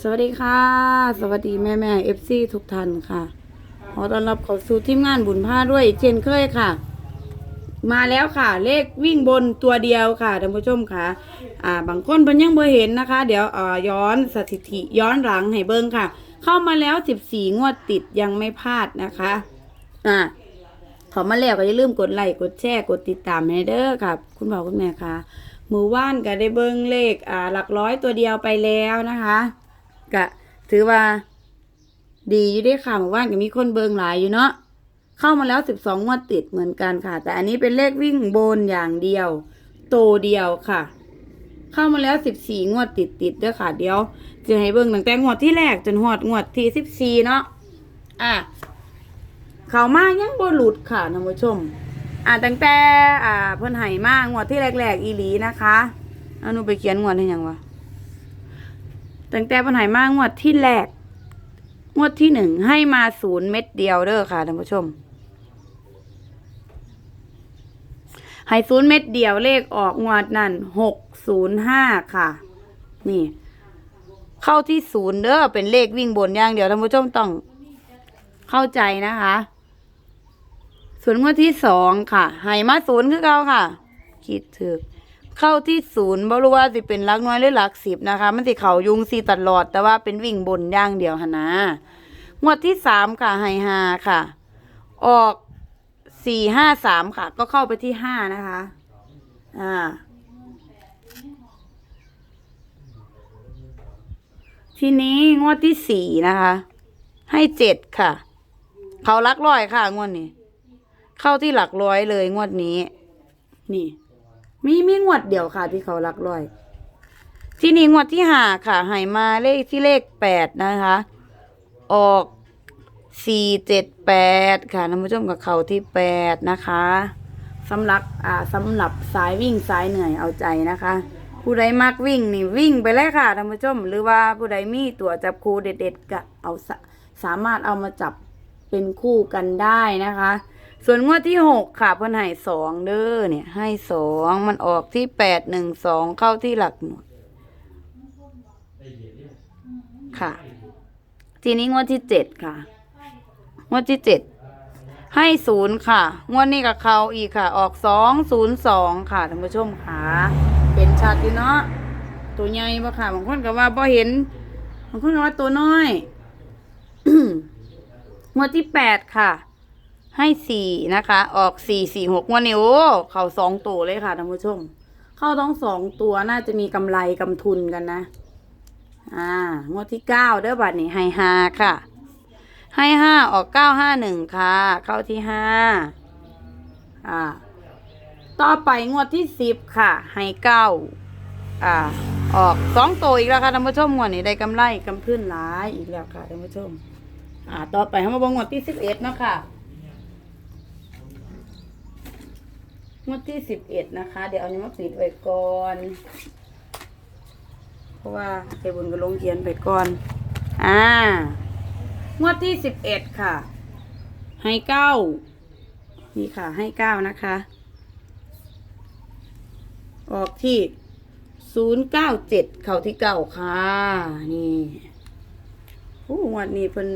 สวัสดีค่ะ สวัสดีแม่แม่เอฟซีทุกท่านค่ะขอต้อนรับเข้าสู่ทีมงานบุญผ้าด้วยเช่นเคยค่ะ มาแล้วค่ะ เลขวิ่งบนตัวเดียวค่ะท่านผู้ชมค่ะ อ่าบางคนเพิ่นยังบ่เห็นนะคะ เดี๋ยวอ่อย้อนสถิติย้อนหลังให้เบิ่งค่ะ เข้ามาแล้ว 14 งวดติดยังไม่พลาดนะคะ อ่าขอมาแล้วก็อย่าลืมกดไลค์กดแชร์กดติดตามให้เด้อค่ะ คุณพ่อคุณแม่ค่ะ มือว่านก็ได้เบิ้งเลขอ่าหลักร้อยตัวเดียวไปแล้วนะคะก็ถือว่า ดีอยู่เด้วยค่ะมือว่านก็มีคนเบิ้งหลายอยู่เนาะเข้ามาแล้วสิบสองงวดติดเหมือนกันค่ะ แต่อันนี้เป็นเลขวิ่งบนอย่างเดียว โตเดียวค่ะ เข้ามาแล้วสิบสี่งวดติดติดด้อค่ะ เดี๋ยวจะให้เบิ้งตั้งแต่งวดที่แรกจนหอดงวดที่สิบสี่เนาะอะเขามายังบ่หลุดค่ะท่านผู้ชม อ่าตั้งแต่อ่าเพิ่นให้มากงวดที่แรกๆ อีหลีนะคะเอาหนูไปเขียนงวดให้ยังวะตั้งแต่เพิ่นให้มากงวดที่แรก งวดที่หนึ่งให้มาศูนย์เม็ดเดียวเด้อค่ะท่านผู้ชมให้ศูนย์เม็ดเดียวเลขออกงวดนั่นหกศูนย์ห้าค่ะ นี่ เข้าที่ศูนย์เด้อเป็นเลขวิ่งบนอย่างเดียวท่านผู้ชมต้องเข้าใจนะคะ ส่วนงวดที่สองค่ะให้มาศูนย์คือเก่าค่ะ คิดถึก เข้าที่ศูนย์บ่รู้ว่าสิเป็นหลักน้อยหรือหลักสิบนะคะ มันสิเขายุงสีตลอด แต่ว่าเป็นวิ่งบนย่างเดียวหนนะงวดที่สามค่ะให้หาค่ะ ออกสี่ห้าสามค่ะ ก็เข้าไปที่ห้านะคะ อ่า ทีนี้งวดที่สี่นะคะ ให้เจ็ดค่ะ เขาหลักร้อยค่ะงวดนี้ เข้าที่หลักร้อยเลยงวดนี้ นี่ มีมีงวดเดียวค่ะที่เขาหลักร้อย ที่นี่งวดที่ห้าค่ะให้มาเลขที่เลขแปดนะคะ ออกสี่เจ็ดแปดค่ะท่านผู้ชมกับเขาที่แปดนะคะสำหรับอ่าสำหรับสายวิ่งสายเหนื่อยเอาใจนะคะ ผู้ใดมักวิ่งนี่วิ่งไปเลยค่ะท่านผู้ชม หรือว่าผู้ใดมีตัวจับคู่เด็ดๆก็เอาสสามารถเอามาจับเป็นคู่กันได้นะคะ ส่วนงวดที่หกค่ะเพิ่นให้สองเด้อเนี่ย ให้สองมันออกที่แปดหนึ่งสองเข้าที่หลักหน่วยค่ะ ทีนี้งวดที่เจ็ดค่ะ งวดที่เจ็ดให้ศูนย์ค่ะ งวดนี้กับเขาอีกค่ะ ออกสองศูนย์สองค่ะท่านผู้ชมค่ะเป็นชัดอยู่เนาะตัวใหญ่ปะค่ะบางคนก็ว่าพอเห็นบางคนก็ว่าตัวน้อย งวดที่แปดค่ะ ให้สี่นะคะ ออกสี่สี่หกงวดนี้โอ้เข้าสองตัวเลยค่ะท่านผู้ชม เข้าต้องสองตัวน่าจะมีกำไรกำทุนกันนะ อ่างวดที่เก้าเด้อบัดนี้ให้ห้าค่ะ ให้ห้าออกเก้าห้าหนึ่งค่ะ เข้าที่ห้าอ่า ต่อไปงวดที่สิบค่ะ ให้เก้าอ่า ออกสองตัวอีกแล้วค่ะท่านผู้ชมงวดนี้ได้กำไรกำทุนหลายอีกแล้วค่ะท่านผู้ชม อ่า ต่อไปเรามาบงงวดที่สิบเอ็ดนาะคะ งวดที่สิบเอ็ดนะคะ เดี๋ยวเอานี้มาปิดไว้ก่อน เพราะว่าเทบุญก็ลงเขียนไปก่อน อ่างวดที่สิบเอ็ดค่ะ ให้เก้านี่ค่ะ ให้เก้านะคะ ออกที่ศูนย์เก้าเจ็ดเข้าที่เก้าค่ะ นี่โอ้งวดนี้เพิ่น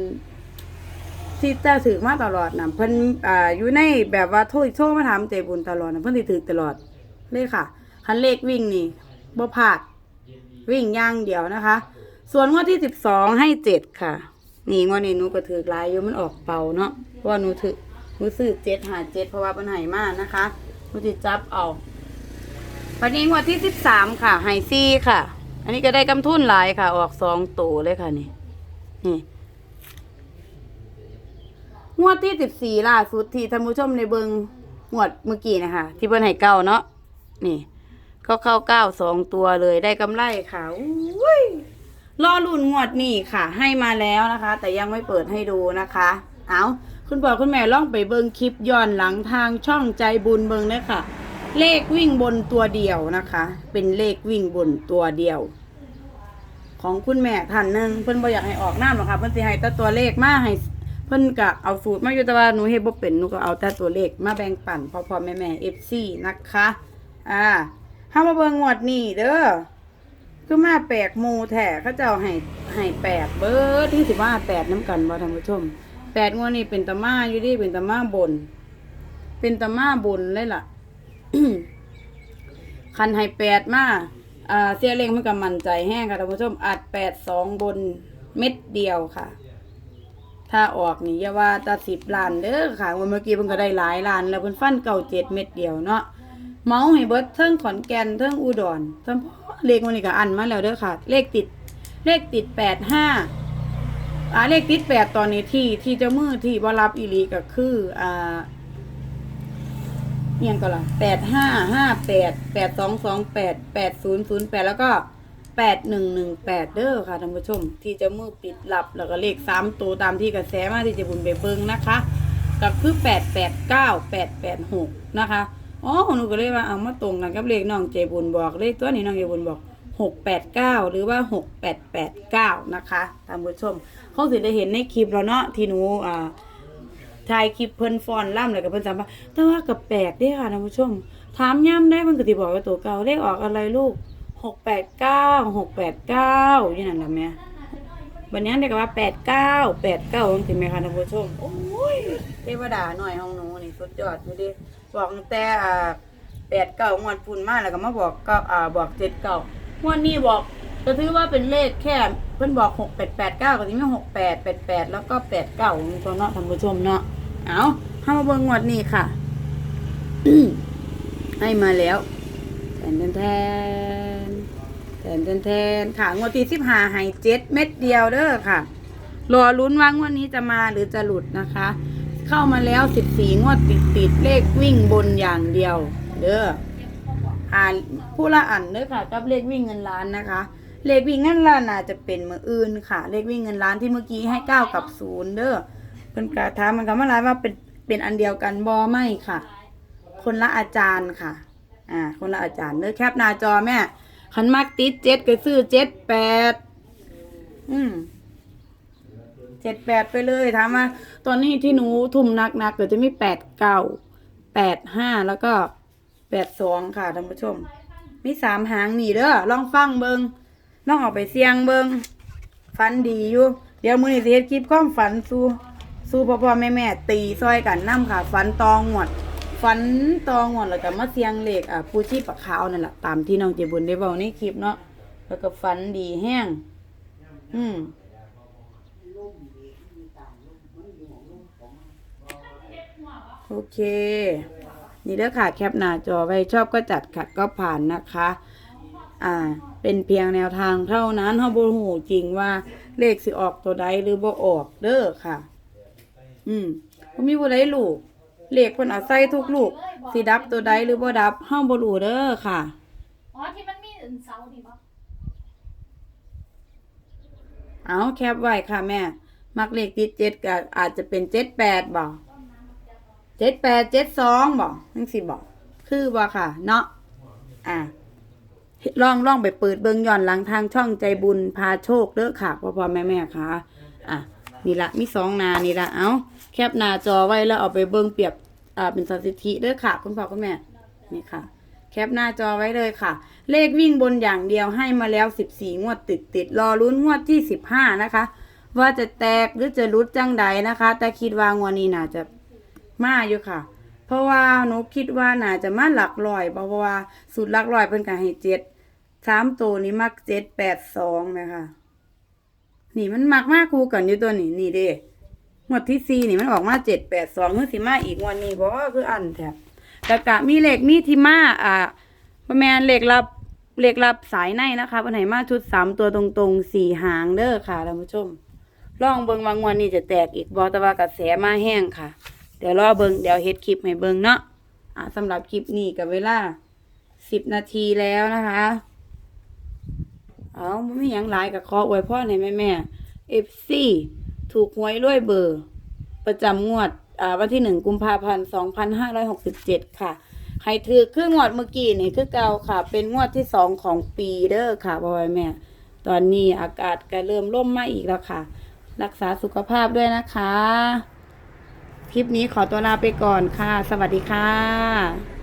ที่เจ้าถือมาตลอดนะเพิ่นอ่าอยู่ในแบบว่าโทรโทรมาถามเจบุญตลอดนะเพิ่นสิถือตลอดเลยค่ะคันเลขวิ่งนี่บ่พลาดวิ่งย่างเดียวนะคะ ส่วนงวดที่สิบสองให้เจ็ดค่ะ นี่งวดนี้หนูก็ถือลายอยู่มันออกเป่าเนาะเพราะว่าหนูถือหนูซื้อเจ็ดหาเจ็ดเพราะว่าเป็นไห่มากนะคะหนูจะจับเอาวันนี้งวดที่สิบสามค่ะไฮซี่ค่ะ อันนี้ก็ได้กำทุนหลายค่ะ ออกสองตัวเลยค่ะนี่นี่ งวดที่สิบสี่ล่าสุดที่ท่านผู้ชมในเบิงงวดเมื่อกี้นะคะที่เพิ่นให้เก้าเนาะนี่ก็เข้าเก้าสองตัวเลยได้กำไรค่ะอุ้ยรอรุ่นงวดนี่ค่ะ ให้มาแล้วนะคะ แต่ยังไม่เปิดให้ดูนะคะ เอาคุณพ่อคุณแม่ล่องไปเบิงคลิปย้อนหลังทางช่องใจบุญเบิงเลยค่ะ เลขวิ่งบนตัวเดียวนะคะ เป็นเลขวิ่งบนตัวเดียว ของคุณแม่ท่านหนึ่งเพิ่นบ่อยากให้ออกน้ำหรอกค่ะเพิ่นสิให้แต่ตัวเลขมาให้ เพิ่นก็เอาสูตรมาอยู่แต่ว่าหนูเฮ็ดบ่เป็นหนูก็เอาแต่ตัวเลขมาแบ่งปันพ่อพ่อแม่แม่ FC นะคะ อ่าเฮามาเบิ่งงวดนี้เด้อก็มาแปลกหมูแท้เขาเจ้าให้ให้แปดเบิดที่สิว่าแปดน้ำกันบ่ท่านผู้ชมแปดงวดนี้เป็นตะมาอยู่ดิเป็นตะมาบน เป็นตะมาบนเลยล่ะคันให้แปดมาอ่าเสียเล็งมันก็มั่นใจแห้งค่ะท่านผู้ชมอัดแปดสองบนเม็ดเดียวค่ะ ถ้าออกนี่อย่าว่าตาสิบล้านเด้อค่ะวันเมื่อกี้เพิ่นก็ได้หลายล้าน แล้วเพิ่นฟันเก่าเจ็ดเม็ดเดียวเนาะเมาให้เบิดเทิงขอนแก่นเทิงอุดรเทิงเลขวันนี้ก็อันมาแล้วเด้อค่ะ เลขติด เลขติดแปดห้าอ่าเลขติดแปดตอนนี้ที่ที่เจ้ามือที่บ่รับอีหลีก็คืออ่าเอียงก็ล่ะแปดห้าห้าแปดแปดสองสองแปดแปดศูนย์ศูนย์แปดแล้วก็ แปดหนึ่งหนึ่งแปดเด้อค่ะท่านผู้ชม ที่จะมือปิดหลับแล้วก็เลขสามตัวตามที่กระแสมาที่จะบุญไปเบิ้งนะคะก็คือแปดแปดเก้าแปดแปดหกนะคะอ๋อหนูก็เลยว่าเอามาตรงกันกับเลขน้องเจบุญบอกเลขตัวนี้น้องเจบุญบอกหกแปดเก้าหรือว่าหกแปดแปดเก้านะคะท่านผู้ชมเขาสิได้เห็นในคลิปแล้วเนาะที่หนูอ่าถ่ายคลิปเพิ่นฟอนล่ำเลยกับเพิ่นสัมาษณ์แต่ว่ากับแปลกด้ค่ะท่านผู้ชม ถามย่ำได้มันก็สิบอกว่าตัวเก่าเลขออกอะไรลูก หกแปดเก้าหกแปดเก้าอยู่นั่นแหละแม่วันนี้เด็กว่าแปดเก้าแปดเก้าจริงไหมคะท่านผู้ชมโอ้ยเทวดาหน่อยของหนูนี่สุดยอดอยู่ดิบอกแต่แปดเก้างวดพุ่นมากแล้วก็มาบอกเก้าอ่าบอกเจ็ดเก้างวดนี้บอกก็ถือว่าเป็นเลขแค่เพิ่นบอกหกแปดแปดเก้าก็สิมีหกแปดแปดแปดแล้วก็แปดเก้าตัวเนาะท่านผู้ชมเนาะเอาเข้ามาเบิ่งงวดนี้ค่ะให้มาแล้วแทนแทน แทนแทนแทนค่ะงวดที่สิบห้าให้เจ็ดเม็ดเดียวเด้อค่ะ รอลุ้นว่างวดนี้จะมาหรือจะหลุดนะคะ เข้ามาแล้วสิบสี่งวดติดติดเลขวิ่งบนอย่างเดียว เด้ออ่านผู้ละอันเด้อค่ะกับเลขวิ่งเงินล้านนะคะ เลขวิ่งเงินล้านน่าจะเป็นมืออื่นค่ะ เลขวิ่งเงินล้านที่เมื่อกี้ให้เก้ากับศูนย์เด้อเป็นกระถามมันก็มาหลายว่าเป็นเป็นอันเดียวกันบอไม่ค่ะ คนละอาจารย์ค่ะ อ่า คนละอาจารย์เนื้อแคปหน้าจอแม่ ขันมักติดเจ็ดก็ซื้อเจ็ดแปดอืมเจ็ดแปดไปเลยถามว่าตอนนี้ที่หนูทุ่มนักนักๆก็จะมีแปดเก้าแปดห้าแล้วก็แปดสองค่ะท่านผู้ชม มีสามหางหนีเด้อลองฟังเบิงลองออกไปเสียงเบิงฝันดีอยู่ เดี๋ยวมือนี้สิเฮ็ดคลิปความฝันสู้สู้พ่อพ่อแม่แม่ตีซอยกันนํค่ะ ฝันตองหวด ฝันตองหวดแล้วก็มาเสียงเหลขอะผู้ชีปะขาวนั่นแหละตามที่น้องเจบุญได้เว้าในคลิปเนาะแล้วก็ฝันดีแห้ง อืมโอเค นี่เด้อค่ะแคปหน้าจอไว้ชอบก็จัดขัดก็ผ่านนะคะ อ่า เป็นเพียงแนวทางเท่านั้นเฮาบ่ฮู้จริงว่าเลขสิออกตัวใดหรือบ่ออกเด้อค่ะ อืมบ่มีผู้ใดรู้ เลขเพิ่นเอาใส่ทุกลูกสิดับตัวใดหรือบ่ดับเฮาบ่รู้เด้อค่ะ อ๋อที่มันมีเสานี่บ่เอาแคปไว้ค่ะแม่ มักเลขติดเจ็ดก็อาจจะเป็นเจ็ดแปดบ่เจ็ดแปดเจ็ดสองบ่จังสิบ่คือบ่ค่ะ เนาะอ่าลองลองไปเปิดเบิงย้อนหลังทางช่องใจบุญพาโชคเด้อค่ะพ่อพ่อแม่แม่ค่ะ อะ นี่ละมีสองหนานี่ละเอาแคปหน้าจอไว้แล้วเอาไปเบิงเปรียบ อ่าเป็นสถิติเด้อค่ะ คุณพ่อคุณแม่นี่ค่ะ แคปหน้าจอไว้เลยค่ะ เลขวิ่งบนอย่างเดียวให้มาแล้วสิบสี่งวดติดติดรอลุ้นงวดที่สิบห้านะคะ ว่าจะแตกหรือจะรุดจังใดนะคะ แต่คิดว่างวดนี้น่าจะมาอยู่ค่ะ เพราะว่าหนูคิดว่าน่าจะมาหลักร้อยเพราะว่าสูตรหลักร้อยเพิ่นก็ให้เจ็ดสามตัวนี้มักเจ็ดแปดสองนะคะนี่มันมักมากคู่กันอยู่ตัวนี้นี่เด้ งวดที่สี่นี่มันออกมาเจ็ดแปดสองเมื่อสิมาอีกงวันนี้บอกว่าคืออันแถบแล้วก็มีเหลขมีที่มาอ่าประมาณเลขรับเหลขรับสายในนะคะวันไหนมาชุดสามตัวตรงๆสี่หางเด้อค่ะท่านผู้ชมลองเบิงวางวันนี้จะแตกอีกบอต่ว่ากระแสมาแห้งค่ะ เดี๋ยวรอเบิงเดี๋ยวเฮ็ดคลิปให้เบิงเนาะอ่าสำหรับคลิปนี้กับเวลาสิบนาทีแล้วนะคะ เอาไม่ยังหลายกับขออวยพรให้แม่แม่เอฟซี ถูกหวยรวยเบอร์ ประจำงวดอ่าวันที่หนึ่งกุมภาพันธ์สองพันห้าร้อยหกสิบเจ็ดค่ะให้ถือคืองวดเมื่อกี้นี่คือเก่าค่ะ เป็นงวดที่สองของปีเด้อค่ะพ่อแม่ ตอนนี้อากาศก็เริ่มร่มมาอีกแล้วค่ะ รักษาสุขภาพด้วยนะคะ คลิปนี้ขอตัวลาไปก่อนค่ะ สวัสดีค่ะ